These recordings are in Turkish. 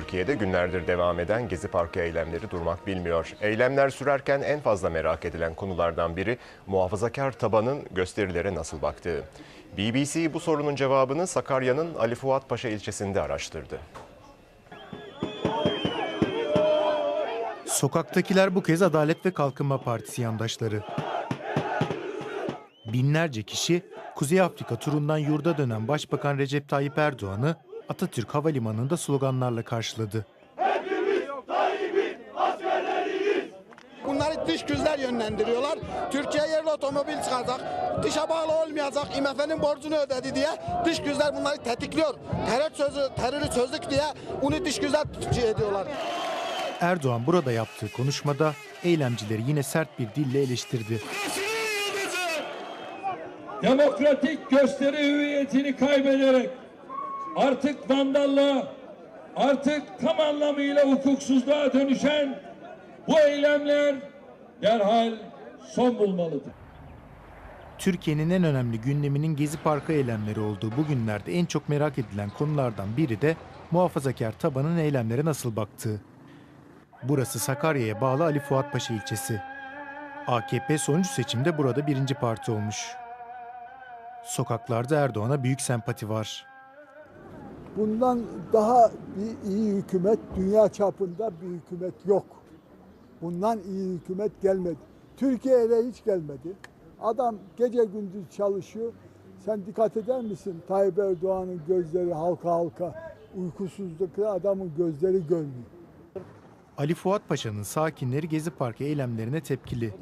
Türkiye'de günlerdir devam eden Gezi Parkı eylemleri durmak bilmiyor. Eylemler sürerken en fazla merak edilen konulardan biri muhafazakar tabanın gösterilere nasıl baktığı. BBC bu sorunun cevabını Sakarya'nın Ali Fuat Paşa ilçesinde araştırdı. Sokaktakiler bu kez Adalet ve Kalkınma Partisi yandaşları. Binlerce kişi Kuzey Afrika turundan yurda dönen Başbakan Recep Tayyip Erdoğan'ı Atatürk Havalimanı'nda sloganlarla karşıladı. Bunları dış güçler yönlendiriyorlar. Türkiye yerli otomobil çıkacak, dışa bağlı olmayacak, IMF'nin borcunu ödedi diye dış güçler bunları tetikliyor. Terör sözü, terörü çözdük diye bunu dış güçler şey ediyorlar. Erdoğan burada yaptığı konuşmada eylemcileri yine sert bir dille eleştirdi. demokratik gösteri hüviyetini kaybederek artık vandallığa, artık tam anlamıyla hukuksuzluğa dönüşen bu eylemler derhal son bulmalıdır. Türkiye'nin en önemli gündeminin Gezi Parkı eylemleri olduğu bu günlerde en çok merak edilen konulardan biri de muhafazakar tabanın eylemlere nasıl baktığı. Burası Sakarya'ya bağlı Ali Fuat Paşa ilçesi. AKP sonuncu seçimde burada birinci parti olmuş. Sokaklarda Erdoğan'a büyük sempati var. Bundan daha bir iyi hükümet dünya çapında bir hükümet yok. Bundan iyi hükümet gelmedi. Türkiye'ye hiç gelmedi. Adam gece gündüz çalışıyor. Sen dikkat eder misin? Tayyip Erdoğan'ın gözleri halka halka. Uykusuzlukla adamın gözleri görmüyor. Ali Fuat Paşa'nın sakinleri Gezi Parkı eylemlerine tepkili.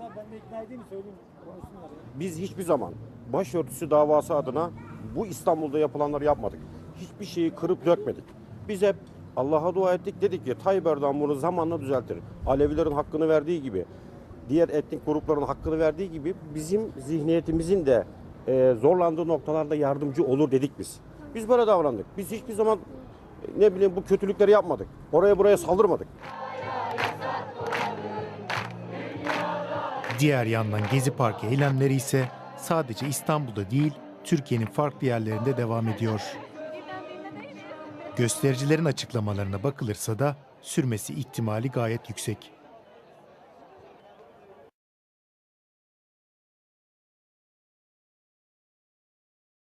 Biz hiçbir zaman başörtüsü davası adına bu İstanbul'da yapılanları yapmadık. Hiçbir şeyi kırıp dökmedik. Biz hep Allah'a dua ettik dedik ki Tayyip Erdoğan bunu zamanla düzeltir. Alevilerin hakkını verdiği gibi, diğer etnik grupların hakkını verdiği gibi bizim zihniyetimizin de e, zorlandığı noktalarda yardımcı olur dedik biz. Biz böyle davrandık. Biz hiçbir zaman ne bileyim bu kötülükleri yapmadık. Oraya buraya saldırmadık. Diğer yandan Gezi Parkı eylemleri ise sadece İstanbul'da değil, Türkiye'nin farklı yerlerinde devam ediyor. Göstericilerin açıklamalarına bakılırsa da sürmesi ihtimali gayet yüksek.